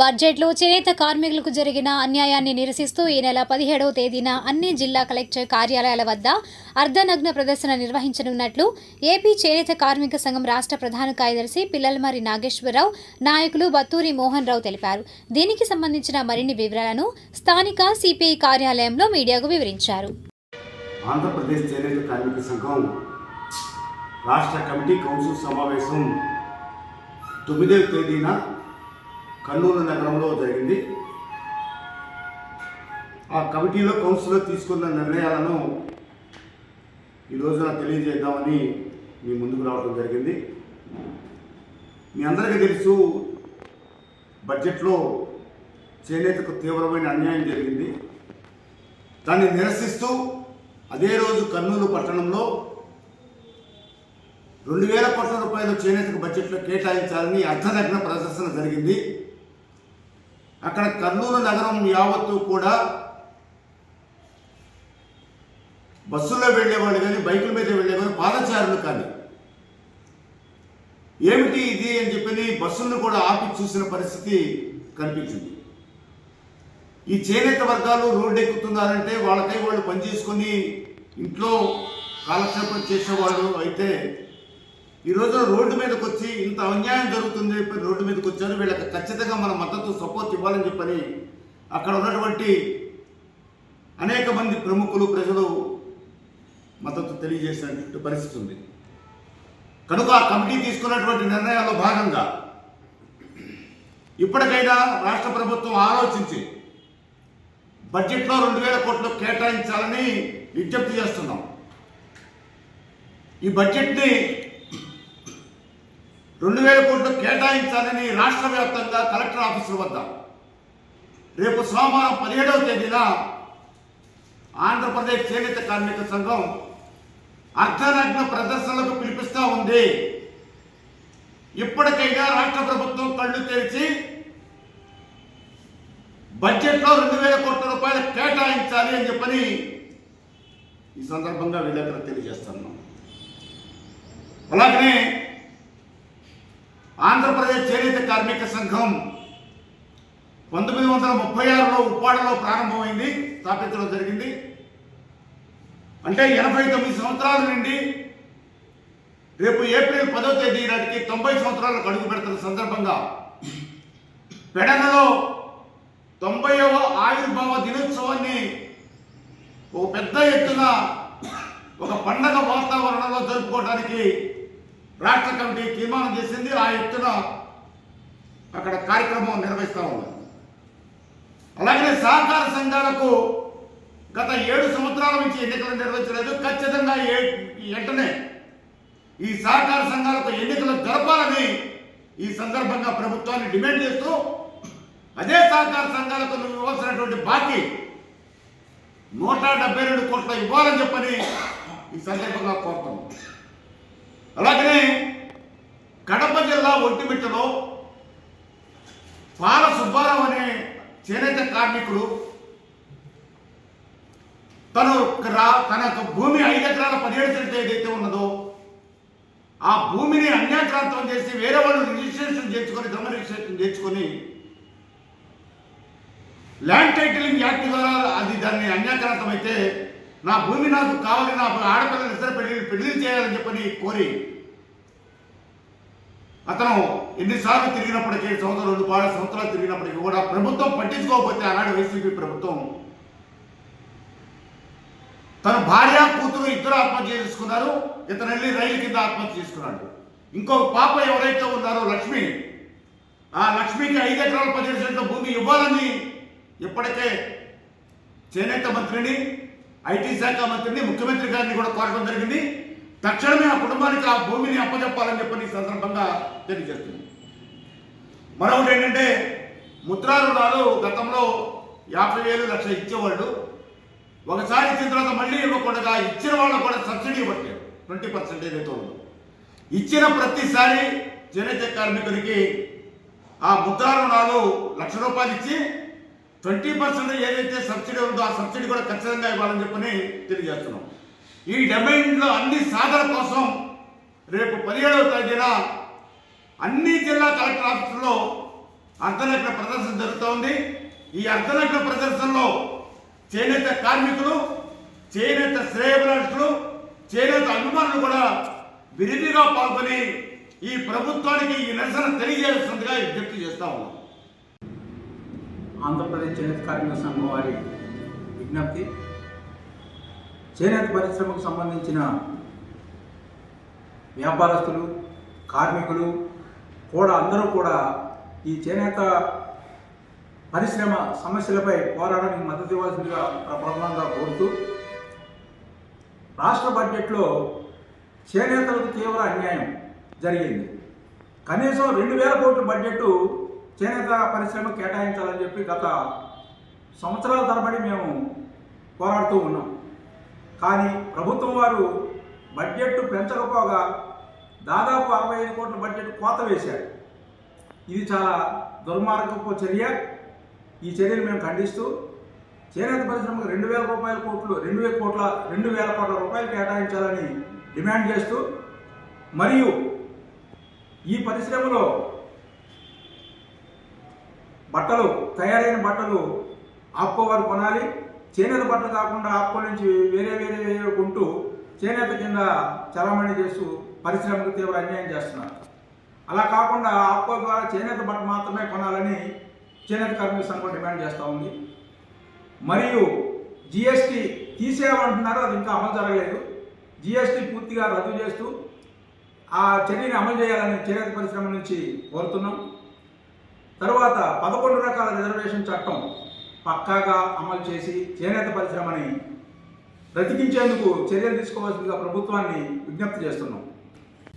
బడ్జెట్లో చేనేత కార్మికులకు జరిగిన అన్యాయాన్ని నిరసిస్తూ ఈ నెల పదిహేడవ తేదీన అన్ని జిల్లా కలెక్టర్ కార్యాలయాల వద్ద అర్ధనగ్న ప్రదర్శన నిర్వహించనున్నట్లు ఏపీ చేనేత కార్మిక సంఘం రాష్ట్ర ప్రధాన కార్యదర్శి పిల్లలమరి నాగేశ్వరరావు నాయకులు బత్తూరి మోహన్ రావు తెలిపారు. దీనికి సంబంధించిన మరిన్ని వివరాలను స్థానిక సిపిఐ కార్యాలయంలో మీడియాకు వివరించారు. ఆంధ్రప్రదేశ్ చేనేత కార్మిక సంఘం రాష్ట్ర కమిటీ కౌన్సిల్ సమావేశం తొమ్మిదవ తేదీన కర్నూలు నగరంలో జరిగింది. ఆ కమిటీలో కౌన్సిల్లో తీసుకున్న నిర్ణయాలను ఈ తెలియజేద్దామని మీ ముందుకు రావడం జరిగింది. మీ అందరికీ తెలుసు బడ్జెట్లో చేనేతకు తీవ్రమైన అన్యాయం జరిగింది. దాన్ని నిరసిస్తూ అదే రోజు కర్నూలు పట్టణంలో రెండు వేల కోట్ల రూపాయలు చేనేతకు బడ్జెట్లో కేటాయించాలని అర్ధనగ్న ప్రదర్శన జరిగింది. అక్కడ కర్నూలు నగరం యావత్తు కూడా బస్సుల్లో వెళ్ళేవాళ్ళు కానీ బైకుల మీద వెళ్ళేవాళ్ళు పాదచారులు కానీ. ఏమిటి ఇది అని చెప్పని బస్సులను కూడా ఆపి చూసిన పరిస్థితి కనిపించింది. ఈ చేనేత వర్గాలు రోడ్డు ఎక్కుతున్నారంటే వాళ్ళకై వాళ్ళు పనిచేసుకొని ఇంట్లో కాలక్షేపం చేసేవాళ్ళు అయితే ఈ రోజు రోడ్డు మీదకి వచ్చి ఇంత అన్యాయం జరుగుతుంది అని చెప్పి రోడ్డు మీదకి వచ్చారు వీళ్ళకి ఖచ్చితంగా మన మద్దతు సపోర్ట్ ఇవ్వాలని చెప్పని అక్కడ ఉన్నటువంటి అనేక మంది ప్రముఖులు ప్రజలు మద్దతు తెలియజేసినటువంటి పరిస్థితి ఉంది. కనుక ఆ కమిటీ తీసుకున్నటువంటి నిర్ణయాల్లో భాగంగా ఇప్పటికైనా రాష్ట్ర ప్రభుత్వం ఆలోచించి బడ్జెట్లో రెండు వేల కోట్లు కేటాయించాలని విజ్ఞప్తి చేస్తున్నాం. ఈ బడ్జెట్ని రెండు వేల కోట్లు కేటాయించాలని రాష్ట్ర వ్యాప్తంగా కలెక్టర్ ఆఫీసుల వద్ద. రేపు సోమవారం పదిహేడవ తేదీన ఆంధ్రప్రదేశ్ చేనేత కార్మిక సంఘం అర్ధనగ్న ప్రదర్శనలకు పిలిపిస్తూ ఉంది. ఇప్పటికైనా రాష్ట్ర ప్రభుత్వం కళ్ళు తెరిచి బడ్జెట్లో రెండు వేల కోట్ల రూపాయలు కేటాయించాలి అని చెప్పని ఈ సందర్భంగా విలేకరు తెలియజేస్తున్నాం అలాగనే ఆంధ్రప్రదేశ్ చేనేత కార్మిక సంఘం పంతొమ్మిది వందల ముప్పై ఆరులో ఉప్పాడలో ప్రారంభమైంది స్థాపించడం జరిగింది. అంటే ఎనభై తొమ్మిది సంవత్సరాల నుండి రేపు ఏప్రిల్ పదో తేదీ నాటికి తొంభై సంవత్సరాలకు అడుగు పెడుతున్న సందర్భంగా పెడనలో తొంభైవ ఆవిర్భావ దినోత్సవాన్ని ఒక పెద్ద ఎత్తున ఒక పండగ వాతావరణంలో జరుపుకోవడానికి రాష్ట్ర కమిటీ తీర్మానం చేసింది ఆ ఎత్తున అక్కడ కార్యక్రమం నిర్వహిస్తూ ఉన్నారు అలాగే సహకార సంఘాలకు గత ఏడు సంవత్సరాల నుంచి ఎన్నికలు నిర్వహించలేదు. ఖచ్చితంగా ఈ వెంటనే ఈ సహకార సంఘాలకు ఎన్నికలు జరపాలని ఈ సందర్భంగా ప్రభుత్వాన్ని డిమాండ్ చేస్తూ అదే సహకార సంఘాలకు నువ్వు ఇవ్వాల్సినటువంటి బాకీ నూట డెబ్బై రెండు కోట్ల ఇవ్వాలని చెప్పని ఈ సందర్భంగా కోరుతున్నాం. అలాగనే కడప జిల్లా ఒంటిమిట్టలో పాల సుబ్బారావు అనే చేనేత కార్మికుడు తను రా తన భూమి ఐదు ఎకరాల పదిహేడు సెంట్లు ఏదైతే ఉన్నదో ఆ భూమిని అన్యాక్రాంతం చేసి వేరే వాళ్ళు రిజిస్ట్రేషన్ చేర్చుకొని ధర్మ రిజిస్ట్రేషన్ చేర్చుకొని ల్యాండ్ టైటిలింగ్ యాక్ట్ ద్వారా అది దాన్ని అన్యాక్రాంతం అయితే నా భూమి నాకు కావాలి నా ఆడపిల్లని ఇద్దరు పెళ్ళి పెళ్ళి చేయాలని చెప్పని కోరి అతను ఎన్నిసార్లు తిరిగినప్పటికీ సంవత్సరం రెండు పాడు సంవత్సరాలు తిరిగినప్పటికీ కూడా ప్రభుత్వం పట్టించుకోకపోతే ఆనాడు వైసీపీ ప్రభుత్వం. తన భార్య కూతురు ఇద్దరు ఆత్మహత్య చేసుకున్నారు. ఇతను వెళ్ళి రైలు కింద ఆత్మహత్య చేసుకున్నాడు. ఇంకొక పాప ఎవరైతే ఉన్నారో లక్ష్మి ఆ లక్ష్మికి ఐదు ఎకరాల పదిహేడు సెంట్ల భూమి ఇవ్వాలని ఇప్పటికే చేనేత మంత్రిని ఐటీ శాఖ మంత్రిని ముఖ్యమంత్రి గారిని కూడా కోరడం జరిగింది. తక్షణమే ఆ కుటుంబానికి ఆ భూమిని అప్పచెప్పాలని చెప్పని ఈ సందర్భంగా తెలియజేస్తుంది మరొకటి ఏంటంటే ముద్రా రుణాలు గతంలో యాభై వేలు లక్ష ఇచ్చేవాళ్ళు. ఒకసారి ఇచ్చిన తర్వాత మళ్ళీ ఇవ్వకుండా ఇచ్చిన వాళ్ళకు కూడా సబ్సిడీ ఇవ్వట్లేదు. ట్వంటీ పర్సెంటేజ్ అయితే ఉంది. ఇచ్చిన ప్రతిసారి చేనేత కార్మికుడికి ఆ ముద్రా రుణాలు లక్ష రూపాయలు ఇచ్చి ట్వంటీ పర్సెంట్ ఏదైతే సబ్సిడీ ఉందో ఆ సబ్సిడీ కూడా ఖచ్చితంగా ఇవ్వాలని చెప్పని తెలియజేస్తున్నాం. ఈ డిమాండ్లో అన్ని సాధన కోసం రేపు పదిహేడవ తేదీన అన్ని జిల్లా కలెక్టర్ ఆఫీసులో అర్ధనగ్న ప్రదర్శన జరుగుతూ ఉంది. ఈ అర్ధనగ్న ప్రదర్శనలో చేనేత కార్మికులు చేనేత శ్రేయభిలాషులు చేనేత అభిమానులు కూడా విరివిగా పాల్గొని ఈ ప్రభుత్వానికి ఈ నిరసన తెలియజేస్తుందిగా విజ్ఞప్తి చేస్తా ఉన్నాం. ఆంధ్రప్రదేశ్ చేనేత కార్మిక సంఘం వారి విజ్ఞప్తి. చేనేత పరిశ్రమకు సంబంధించిన వ్యాపారస్తులు కార్మికులు కూడా అందరూ కూడా ఈ చేనేత పరిశ్రమ సమస్యలపై పోరాడానికి మద్దతు ఇవ్వాల్సిందిగా ప్రబలంగా కోరుతూ రాష్ట్ర బడ్జెట్లో చేనేతలకు తీవ్ర అన్యాయం జరిగింది. కనీసం రెండు వేల కోట్ల బడ్జెట్ చేనేత పరిశ్రమ కేటాయించాలని చెప్పి గత సంవత్సరాల తరబడి మేము పోరాడుతూ ఉన్నాం. కానీ ప్రభుత్వం వారు బడ్జెట్ పెంచకపోగా దాదాపు అరవై ఐదు కోట్ల బడ్జెట్ కోత వేశారు. ఇది చాలా దుర్మార్గపు చర్య. ఈ చర్యను మేము ఖండిస్తూ చేనేత పరిశ్రమకు రెండు వేల రూపాయల కోట్లు రెండు వేల కోట్ల రెండు వేల కోట్ల రూపాయలు కేటాయించాలని డిమాండ్ చేస్తూ మరియు ఈ పరిశ్రమలో బట్టలు తయారైన బట్టలు ఆప్కో వారు కొనాలి. చేనేత బట్టలు కాకుండా ఆప్కో నుంచి వేరే వేరే వేరే కొంటూ చేనేత కింద చలామణి చేస్తూ పరిశ్రమకు తీవ్ర అన్యాయం చేస్తున్నారు. అలా కాకుండా ఆప్కో ద్వారా చేనేత బట్ట మాత్రమే కొనాలని చేనేత కార్మిక సంఘం డిమాండ్ చేస్తూ ఉంది. మరియు జిఎస్టీ తీసేయమంటున్నారు అది ఇంకా అమలు జరగలేదు. జిఎస్టీ పూర్తిగా రద్దు చేస్తూ ఆ చర్యని అమలు చేయాలని చేనేత పరిశ్రమ నుంచి కోరుతున్నాం. తరువాత పదకొండు రకాల రిజర్వేషన్ చట్టం పక్కాగా అమలు చేసి చేనేత పరిశ్రమని బ్రతికించేందుకు చర్యలు తీసుకోవాల్సిందిగా ప్రభుత్వాన్ని విజ్ఞప్తి చేస్తున్నాం.